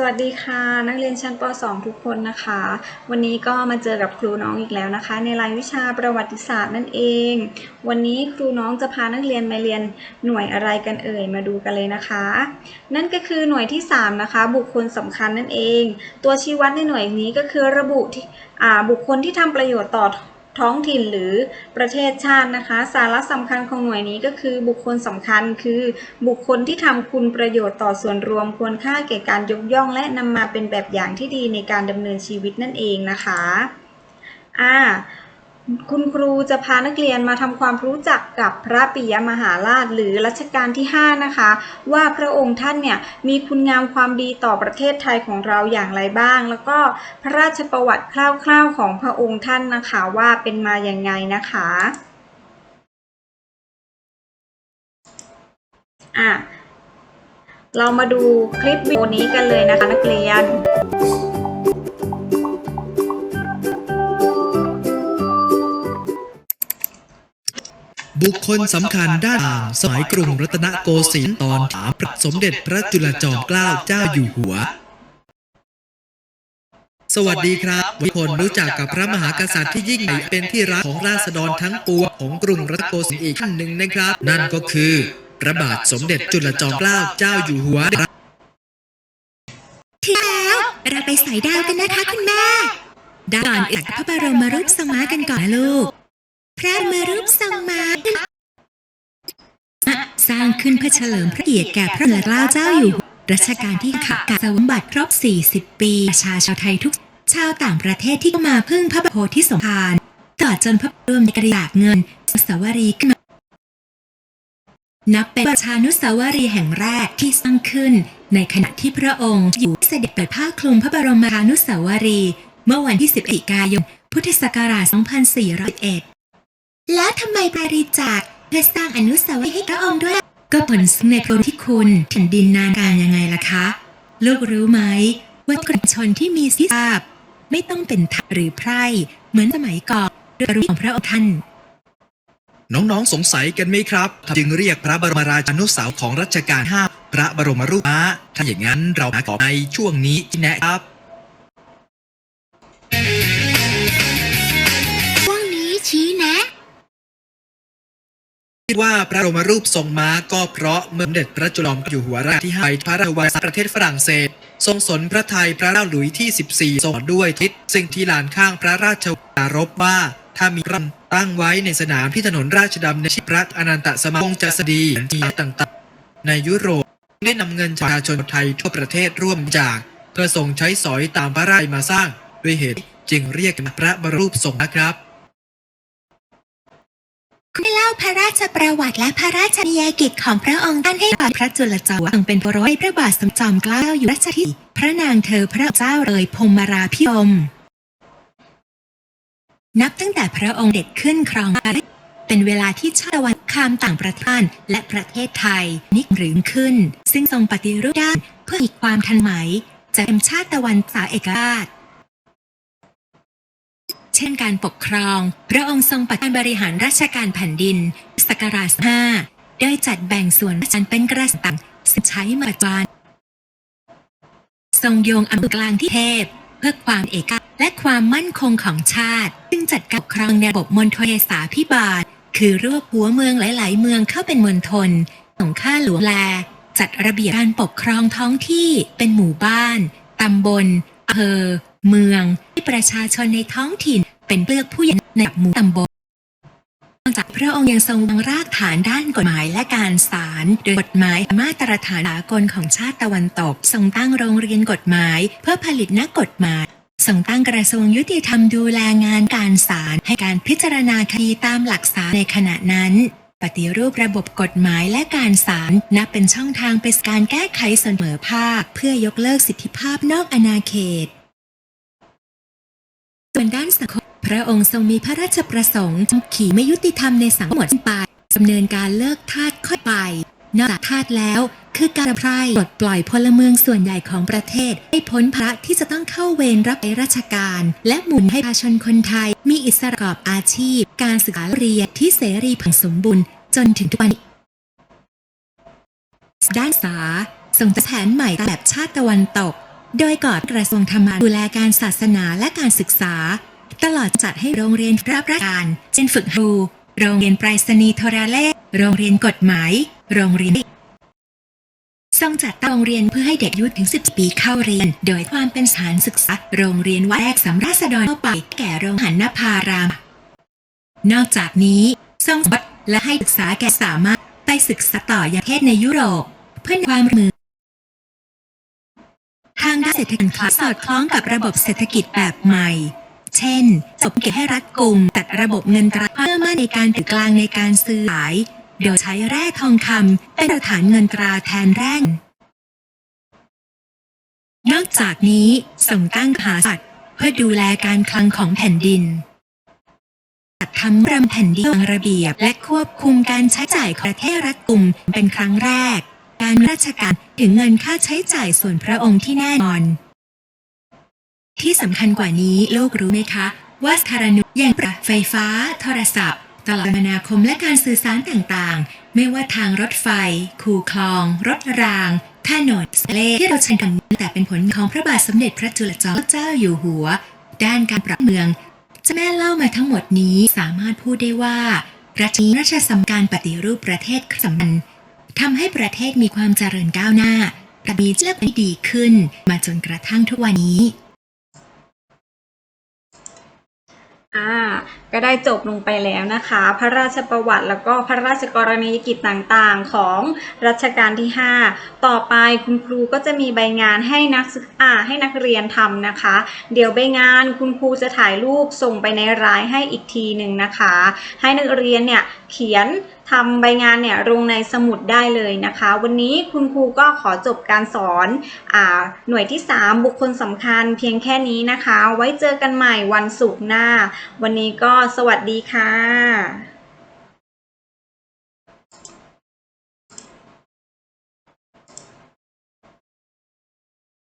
สวัสดีค่ะ นักเรียนชั้นป .2 ทุกคนนะคะ วันนี้ก็มาเจอกับครูน้องอีกแล้วนะคะ ในรายวิชาประวัติศาสตร์นั่นเอง วันนี้ครูน้องจะพานักเรียนมาเรียนหน่วยอะไรกันเอ่ยมาดูกันเลยนะคะ นั่นก็คือหน่วยที่ 3 นะคะ บุคคลสำคัญนั่นเอง ตัวชี้วัดในหน่วยนี้ก็คือระบุที่บุคคลที่ทำประโยชน์ต่อ ท้องถิ่นหรือประเทศชาตินะคะ สาระสำคัญของหน่วยนี้ก็คือบุคคลสำคัญคือบุคคลที่ทำคุณประโยชน์ต่อส่วนรวมควรค่าแก่การยกย่อง และนำมาเป็นแบบอย่างที่ดีในการดำเนินชีวิตนั่นเองนะคะอ่า คุณครูจะพานักเรียนมาทำความรู้จักกับพระปิยมหาราชหรือรัชกาลที่ 5 นะคะ ว่าพระองค์ท่านเนี่ยมีคุณงามความดีต่อประเทศไทยของเราอย่างไรบ้าง แล้วก็พระราชประวัติคร่าวๆของพระองค์ท่านนะคะว่าเป็นมาอย่างไงนะคะอะเรามาดูคลิปวิดีโอนี้กันเลยนะคะนักเรียน บุคคลสำคัญด้านต่างสมัยกรุงรัตนโกสินทร์ตอนถามพระสมเด็จพระจุลจอมเกล้าเจ้าอยู่หัว สวัสดีครับทุกคนรู้จักกับพระมหากษัตริย์ที่ยิ่งใหญ่เป็นที่รักของราษฎรทั้งปวงของกรุงรัตนโกสินทร์อีกท่านหนึ่งนะครับ นั่นก็คือพระบาทสมเด็จจุลจอมเกล้าเจ้าอยู่หัวถึงแล้วเราไปสอยดาวกันนะคะคุณแม่ดาวก่อนอื่นพระบรมรูปทรงม้ากันก่อนนะลูก พระมรูปทรงมาสร้างขึ้นเพื่อเฉลิมพระเกียรติแก่พระเนือเกล้าเจ้าอยู่ รัชกาลที่ขับกาสวมบัติครบ 40 ปีประชาชนไทยทุกชาวต่างประเทศที่เข้ามาพึ่งพระบโพธิสมภารตลอดจนพระร่วมในกระดาษเงินนุสาวรีขึ้นมานับเป็นประชานุสาวรีย์แห่งแรกที่สร้างขึ้น ในขณะที่พระองค์อยู่เสด็จเปิดผ้าคลุมพระบรมรานุสาวรีย์เมื่อวันที่11กันยายน พุทธศักราช 2401 แล้วทำไมบริจาคเพื่อสร้างอนุสาวรีย์ให้พระองค์ด้วย ก็ผลในพระที่คุณแผ่นดินนานการยังไงล่ะคะ ลูกรู้ไหมว่ากลุ่มชนที่มีสิทธิภาพ ไม่ต้องเป็นทาสหรือไพร่เหมือนสมัยก่อนด้วยรู้ของพระองค์ท่าน น้องๆ สงสัยกันไหมครับจึงเรียกพระบรมราชานุสาวของรัชกาล5พระบรมรูปม้าถ้าอย่างนั้นเรามาต่อในช่วงนี้นะครับ คิดว่าพระบรมรูปทรงม้าก็เพราะเมื่อเด็จพระจุลอมเกล้าอยู่หัวรัชกที่5ไปพระราชวัยประเทศฝรั่งเศส ทรงสนพระไทยพระเจ้าหลุยที่ 14ทรงด้วยทิศซึ่งที่ลานข้างพระราชวารบว่า ถ้ามีพระตั้งไว้ในสนามที่ถนนราชดำเนิพระอนันตสมาคงจะสดีที่ต่างๆ ในยุโรปได้นำเงินจากประชาชนไทยทั่วประเทศร่วมจาก เพื่อทรงใช้สอยตามพระราชมาสร้าง ด้วยเหตุจึงเรียกพระบรมรูปทรงนะครับ ได้เล่าพระราชประวัติและพระราชนิยกิจของพระองค์ท่านให้ฟังพระจุลจอมทรงเป็นพระร้อยพระบาทสมจอมเกล้าอยู่รัชที่พระนางเธอพระเจ้าเลยพมราพิรมนับตั้งแต่พระองค์เด็ดขึ้นครองเป็นเวลาที่ชาติตะวันคามต่างประเทศและประเทศไทยนิกหรือขึ้น ซึ่งทรงปฏิรูปด้านเพื่ออีความทันไหมจะเป็นชาติตะวันสาเอกราช เช่นการปกครอง พระองค์ทรงปฏิบัติบริหารราชการแผ่นดินศักราช5โดยจัดแบ่งส่วนราชการเป็นกระทรวงซึ่งใช้มาจจุบันทรงโยงอำนาจกลางที่เทพ เพื่อความเอกราชและความมั่นคงของชาติ ซึ่งจัดการปกครองในระบบมณฑลเทศาพิบาล คือรวบหัวเมืองหลาย ๆ เมืองเข้าเป็นมณฑลส่งข้าหลวงแล จัดระเบียบการปกครองท้องที่เป็นหมู่บ้าน ตำบลอำเภอ เมือง ประชาชนในท้องถิ่น เป็นเลือกผู้ใหญ่ในหมู่ตำบลนอกจากพระองค์ยังทรงวางรากฐานด้านกฎหมายและการศาลโดยกฎหมายมาตรฐานสากลของชาติตะวันตกทรงตั้งโรงเรียนกฎหมาย เพื่อผลิตนักกฎหมายทรงตั้งกระทรวงยุติธรรมดูแลงานการศาลให้การพิจารณาคดีตามหลักศาลในขณะนั้น ปฏิรูประบบกฎหมายและการศาลนับเป็นช่องทางไปสู่การแก้ไขเสมอภาค เพื่อยกเลิกสิทธิภาพนอกอาณาเขต ส่วนด้านสังคมพระองค์ทรงมีพระราชประสงค์ขี่ไม่ยุติธรรมในสังคมไปดำเนินการเลิกทาสค่อยไปนอกจากทาสแล้ว คือการไพร่ปลดปล่อยพลเมืองส่วนใหญ่ของประเทศ ให้พ้นภาระที่จะต้องเข้าเวรรับใช้ราชการ และหมุนให้ประชาชนคนไทย มีอิสระประกอบอาชีพ การศึกษาเรียนที่เสรีผังสมบูรณ์จนถึงทุกวันด้านสาส่งแผนใหม่แบบชาติตะวันตก โดยก่อนกระทรวงธรรมดูแลการศาสนาและการศึกษา ตลอดจัดให้โรงเรียนรับราชการ เช่นฝึกครู โรงเรียนไปรษณีย์โทรเลข โรงเรียนกฎหมาย โรงเรียนทรงจัดตองโรงเรียนเพื่อให้เด็กอายุถึง 10 ปีเข้าเรียน โดยความเป็นสถานศึกษา โรงเรียนวัดแรกสำหรับราษฎรทั่วไปแก่โรงหันนภาราม นอกจากนี้ทรงสอนและให้ศึกษาแก่สามารถไปศึกษาต่ออยังเทศในยุโรป เพื่อความมือ เศรษฐกิจสอดคล้องกับระบบเศรษฐกิจแบบใหม่ เช่นสบเก็บให้รัดกลุ่มตัดระบบเงินตราเพิ่มมาในการถือกลางในการซื้อขาย โดยใช้แร่ทองคำเป็นฐานเงินตราแทนแร่งนอกจากนี้ส่งตั้งมหาสัตว์เพื่อดูแลการคลังของแผ่นดินจัดทำรำแผ่นดินระเบียบและควบคุมการใช้จ่ายของประเทศรัฐกลุ่มเป็นครั้งแรก การราชการถึงเงินค่าใช้จ่ายส่วนพระองค์ที่แน่นอน ที่สำคัญกว่านี้โลกรู้ไหมคะ ว่าสาธารณูปอย่างประไฟฟ้า โทรศัพท์ตลอดมนาคมและการสื่อสารต่างๆ ไม่ว่าทางรถไฟ คูคลอง รถรางถนนสเลที่เราใช้กันแต่เป็นผลของพระบาทสมเด็จพระจุลจอมเจ้าอยู่หัว ด้านการปรับเมืองจ้าแม่เล่ามาทั้งหมดนี้สามารถพูดได้ว่ารัชนีราชสำการปฏิรูปประเทศสำคัญ ทำให้ประเทศมีความเจริญก้าวหน้าระมีเลือกที่ดีขึ้นมาจนกระทั่งทุกวันนี้ อ่า ก็ได้จบลงไปแล้วนะคะ พระราชประวัติแล้วก็พระราชกรณียกิจต่างๆ ของรัชกาลที่ 5 ต่อไปคุณครูก็จะมีใบงานให้นักศึกอ่าให้นักเรียนทำนะคะ เดี๋ยวใบงานคุณครูจะถ่ายรูปส่งไปในรายให้อีกทีหนึ่งนะคะ ให้นักเรียนเนี่ยเขียนทำใบงานเนี่ยลงในสมุดได้เลยนะคะ วันนี้คุณครูก็ขอจบการสอนอหน่วยที่ 3 บุคคลสำคัญเพียงแค่นี้นะคะ ไว้เจอกันใหม่วันศุกร์หน้า วันนี้ก็สวัสดีค่ะ